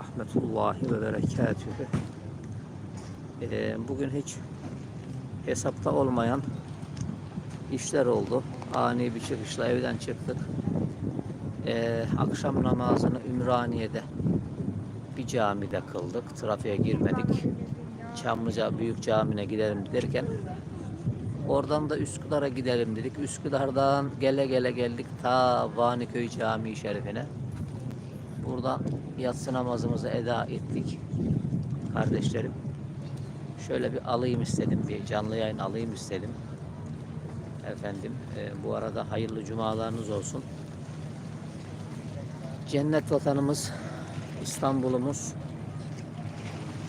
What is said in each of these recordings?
rahmetullahi ve berekatühü. Ee, bugün hiç hesapta olmayan işler oldu. Ani bir çıkışla evden çıktık. Ee, akşam namazını Ümraniye'de bir camide kıldık. Trafiğe girmedik. Çamlıca Büyük Cami'ne gidelim derken oradan da Üsküdar'a gidelim dedik. Üsküdar'dan gele gele geldik ta Vaniköy Camii Şerifine. Burada yatsı namazımızı eda ettik. Kardeşlerim. Şöyle bir alayım istedim. Bir canlı yayın alayım istedim. Efendim e, bu arada hayırlı cumalarınız olsun. Cennet vatanımız İstanbul'umuz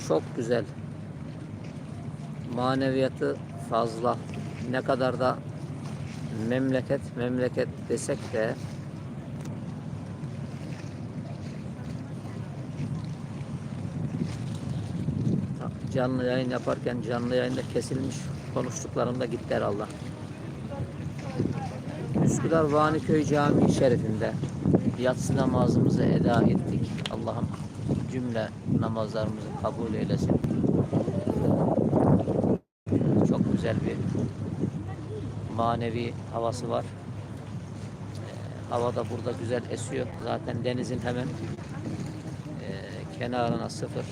çok güzel. Maneviyatı fazla. Ne kadar da memleket memleket desek de canlı yayın yaparken canlı yayında kesilmiş konuştuklarımda gitti herhalde. Üsküdar Vaniköy Camii Şerifinde yatsı namazımızı eda ettik. Allah'ım cümle namazlarımızı kabul eylesin. Çok güzel bir manevi havası var. Ee, Hava da burada güzel esiyor. Zaten denizin hemen e, kenarına sıfır.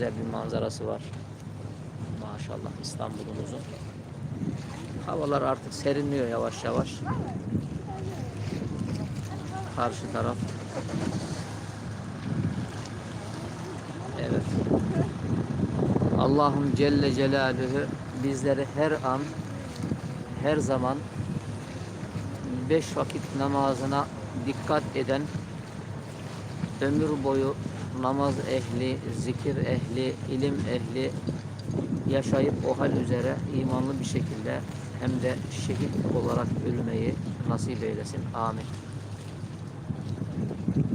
Güzel bir manzarası var. Maşallah İstanbul'umuzun. Havalar artık serinliyor yavaş yavaş. Karşı taraf. Evet. Allah'ım Celle Celaluhu bizleri her an, her zaman beş vakit namazına dikkat eden, ömür boyu namaz ehli, zikir ehli, ilim ehli yaşayıp o hal üzere imanlı bir şekilde hem de şehit olarak ölmeyi nasip eylesin. Amin.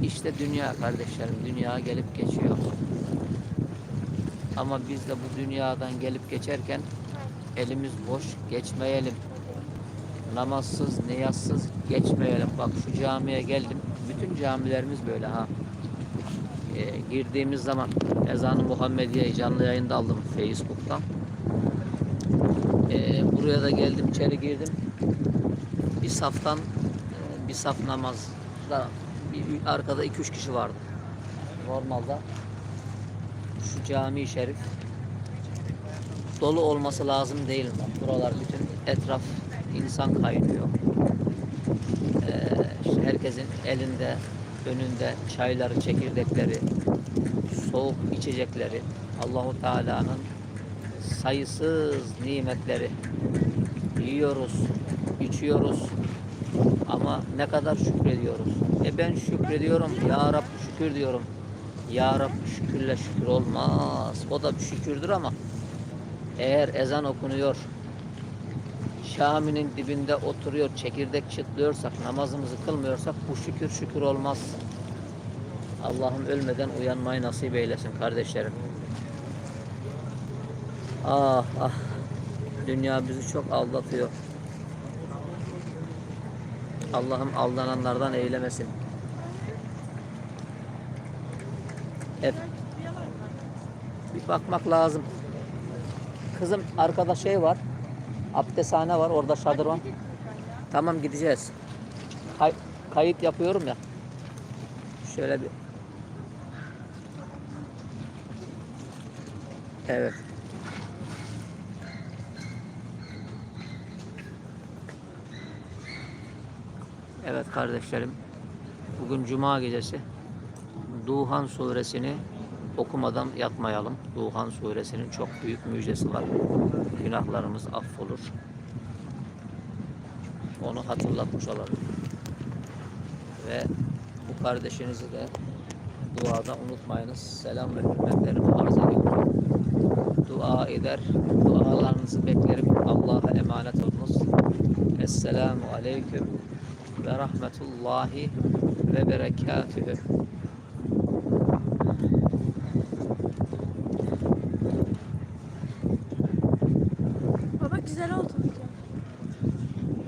İşte dünya kardeşlerim, dünya gelip geçiyor. Ama biz de bu dünyadan gelip geçerken elimiz boş geçmeyelim. Namazsız, niyazsız geçmeyelim. Bak şu camiye geldim. Bütün camilerimiz böyle ha. Ee, girdiğimiz zaman ezanı Muhammediye'yi canlı yayında aldım Facebook'tan. Ee, buraya da geldim, içeri girdim. Bir saftan e, bir saf namazda bir, arkada 2-3 kişi vardı. Normalde şu cami şerif dolu olması lazım değil? Buralar bütün etraf insan kaynıyor. Ee, herkesin elinde, önünde çayları, çekirdekleri, soğuk içecekleri, Allahu Teala'nın sayısız nimetleri yiyoruz, içiyoruz ama ne kadar şükrediyoruz. E ben şükrediyorum, Ya Rab şükür diyorum. Ya Rab şükürle şükür olmaz. O da bir şükürdür ama eğer ezan okunuyor, Şami'nin dibinde oturuyor, çekirdek çıtlıyorsak, namazımızı kılmıyorsak bu şükür şükür olmaz. Allah'ım ölmeden uyanmayı nasip eylesin kardeşlerim. Ah ah. Dünya bizi çok aldatıyor. Allah'ım aldananlardan eylemesin. Hep bir bakmak lazım. Kızım arkada şey var. Abdesthane var. Orada şadırvan. Tamam gideceğiz. Kay- kayıt yapıyorum ya. Şöyle bir Evet. Evet kardeşlerim. Bugün cuma gecesi. Duhan suresini okumadan yatmayalım. Duhan suresinin çok büyük müjdesi var. Günahlarımız affolur. Onu hatırlatmış olalım. Ve bu kardeşinizi de duada unutmayınız. Selam ve hürmetlerimi arz ediyorum. Dua eder, dualarınızı beklerim. Allah'a emanet olunuz. Esselamu Aleyküm ve Rahmetullahi ve Berekatühü.